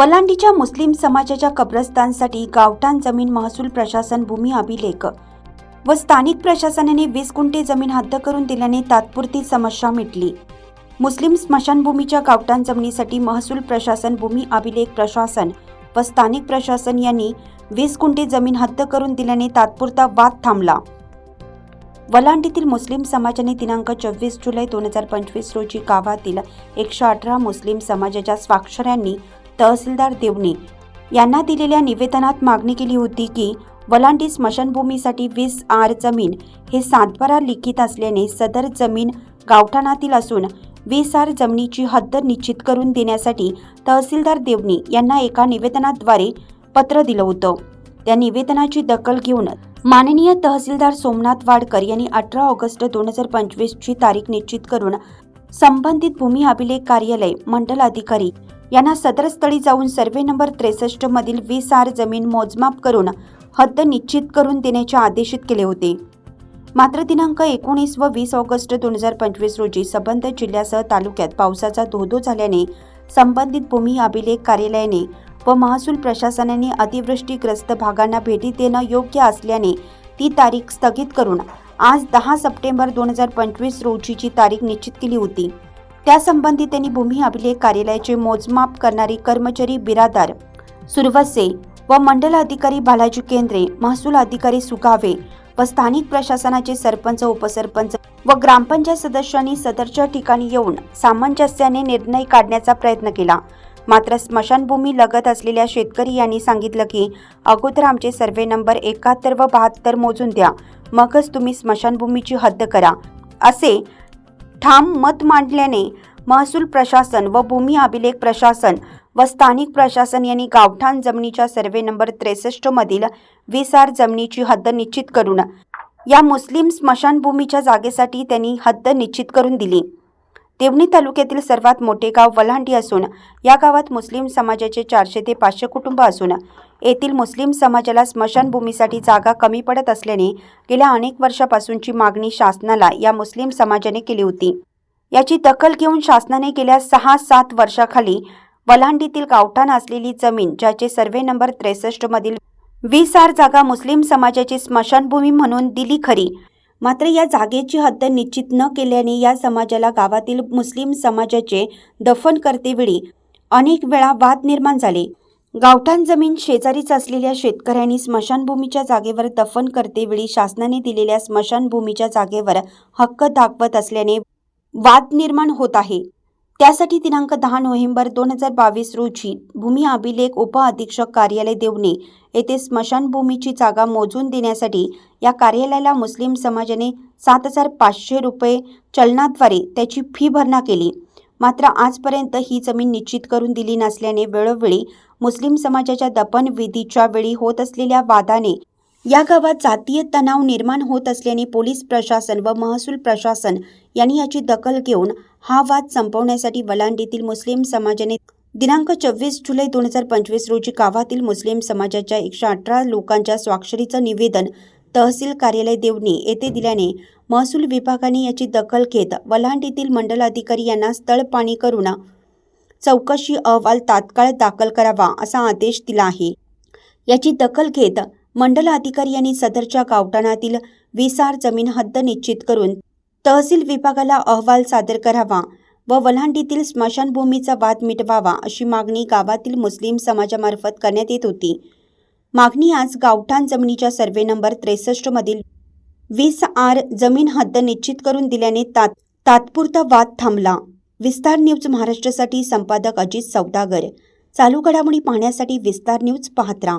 वलांडीच्या मुस्लिम समाजाच्या कब्रस्तानसाठी गावठाण जमीन महसूल प्रशासन भूमी अभिलेख व स्थानिक प्रशासनाने वीस गुंठे जमीन हद्द करून दिल्याने तात्पुरती समस्या मिटली. मुस्लिम स्मशानभूमीच्या गावठाण जमिनीसाठी महसूल प्रशासन भूमी अभिलेख प्रशासन व स्थानिक प्रशासन यांनी वीस गुंठे जमीन हद्द करून दिल्याने तात्पुरता वाद थांबला. वलांडीतील मुस्लिम समाजाने दिनांक चोवीस जुलै दोन हजार पंचवीस रोजी गावातील एकशे अठरा मुस्लिम समाजाच्या स्वाक्षऱ्यांनी तहसीलदार देवणे यांना दिलेल्या निवेदनात मागणी केली होती की वलांडी स्मशानभूमीसाठी वीस आर जमीन हे सातबारा लिखित असल्याने सदर जमीन गावठाणातील असून वीस आर जमिनीची हद्द निश्चित करून देण्यासाठी तहसीलदार देवणी यांना एका निवेदनाद्वारे पत्र दिलं होतं. त्या निवेदनाची दखल घेऊन माननीय तहसीलदार सोमनाथ वाडकर यांनी अठरा ऑगस्ट दोन हजार पंचवीसची तारीख निश्चित करून संबंधित भूमी अभिलेख कार्यालय मंडल अधिकारी. यांना सदरस्थळी जाऊन सर्वे नंबर त्रेसष्ट मधील वीस आर जमीन मोजमाप करून हद्द निश्चित करून देण्याचे आदेशित केले होते. मात्र दिनांक एकोणीस व वीस ऑगस्ट दोन हजार पंचवीस रोजी संबंध जिल्ह्यासह तालुक्यात पावसाचा धोधो झाल्याने संबंधित भूमी अभिलेख कार्यालयाने व महसूल प्रशासनाने अतिवृष्टीग्रस्त भागांना भेटी देणं योग्य असल्याने ती तारीख स्थगित करून आज दहा सप्टेंबर दोन हजार पंचवीस रोजीची तारीख निश्चित केली होती. त्यासंबंधी त्यांनी भूमी अभिलेख कार्यालयाचे मोजमाप करणारी कर्मचारी बिरादार सुरवसे व मंडल अधिकारी बालाजी केंद्रे महसूल अधिकारी सुगावे व स्थानिक प्रशासनाचे सरपंच उपसरपंच व ग्रामपंचायत सदस्यांनी सदरच्या ठिकाणी येऊन सामंजस्याने निर्णय काढण्याचा प्रयत्न केला. मात्र स्मशानभूमी लगत असलेल्या शेतकरी यांनी सांगितलं की अगोदर आमचे सर्वे नंबर एकाहत्तर व बहात्तर मोजून द्या. मगच तुम्ही स्मशानभूमीची हद्द करा. असे ठाम मत मांडल्याने महसूल प्रशासन व भूमी अभिलेख प्रशासन व स्थानिक प्रशासन यांनी गावठाण जमिनीच्या सर्वे नंबर त्रेसष्ट मधील वीस आर जमिनीची हद्द निश्चित करून या मुस्लिम स्मशानभूमीच्या जागेसाठी त्यांनी हद्द निश्चित करून दिली. देवणी तालुक्यातील सर्वात मोठे गाव वल्हांडी असून या गावात मुस्लिम समाजाचे चारशे ते पाचशे कुटुंब असून येथील मुस्लिम समाजाला स्मशानभूमीसाठी जागा कमी पडत असल्याने गेल्या अनेक वर्षापासूनची मागणी शासनाला या मुस्लिम समाजाने केली होती. याची दखल घेऊन शासनाने गेल्या सहा सात वर्षाखाली वलांडीतील गावठाण असलेली जमीन ज्याचे सर्वे नंबर त्रेसष्ट मधील वीस आर जागा मुस्लिम समाजाची स्मशानभूमी म्हणून दिली खरी मात्र या जागेची हद्द निश्चित न केल्याने या समाजाला गावातील मुस्लिम समाजाचे दफन करतेवेळी अनेक वेळा वाद निर्माण झाले. गावठाण जमीन शेजारीच असलेल्या शेतकऱ्यांनी स्मशानभूमीच्या जागेवर दफन करतेवेळी शासनाने दिलेल्या स्मशानभूमीच्या जागेवर हक्क दाखवत असल्याने वाद निर्माण होत आहे. त्यासाठी दिनांक दहा नोव्हेंबर दोन हजार बावीस रोजी भूमी अभिलेख उप अधीक्षक कार्यालय देवणे येथे स्मशानभूमीची जागा मोजून देण्यासाठी या कार्यालयाला मुस्लिम समाजाने सात हजार पाचशे रुपये चलनाद्वारे त्याची फी भरणा केली. मात्र आजपर्यंत ही जमीन निश्चित करून दिली नसल्याने वेळोवेळी मुस्लिम समाजाच्या दफन विधीच्या वेळी होत असलेल्या वादाने या गावात जातीय तणाव निर्माण होत असल्याने पोलीस प्रशासन व महसूल प्रशासन यांनी याची दखल घेऊन हा वाद संपवण्यासाठी वलांडीतील मुस्लिम समाजाने दिनांक चोवीस जुलै दोन हजार पंचवीस रोजी गावातील मुस्लिम समाजाच्या एकशे अठरा लोकांच्या स्वाक्षरीचं निवेदन तहसील कार्यालय देवणी येथे दिल्याने महसूल विभागाने याची दखल घेत वलांडीतील मंडलाधिकारी यांना स्थळ पाणी करून चौकशी अहवाल तात्काळ दाखल करावा असा आदेश दिला आहे. याची दखल घेत मंडल अधिकारी यांनी सदरच्या गावठाणातील विसार जमीन हद्द निश्चित करून तहसील विभागाला अहवाल सादर करावा व वल्हांडीतील स्मशानभूमीचा वाद मिटवावा अशी मागणी गावातील मुस्लिम समाजामार्फत करण्यात येत होती. मागणी आज गावठाण जमिनीच्या सर्वे नंबर त्रेसष्टमधील वीस आर जमीन हद्द निश्चित करून दिल्याने तात तात्पुरता वाद थांबला. विस्तार न्यूज महाराष्ट्रासाठी संपादक अजित सौदागर. चालू घडामोडी पाहण्यासाठी विस्तार न्यूज पाहत राहा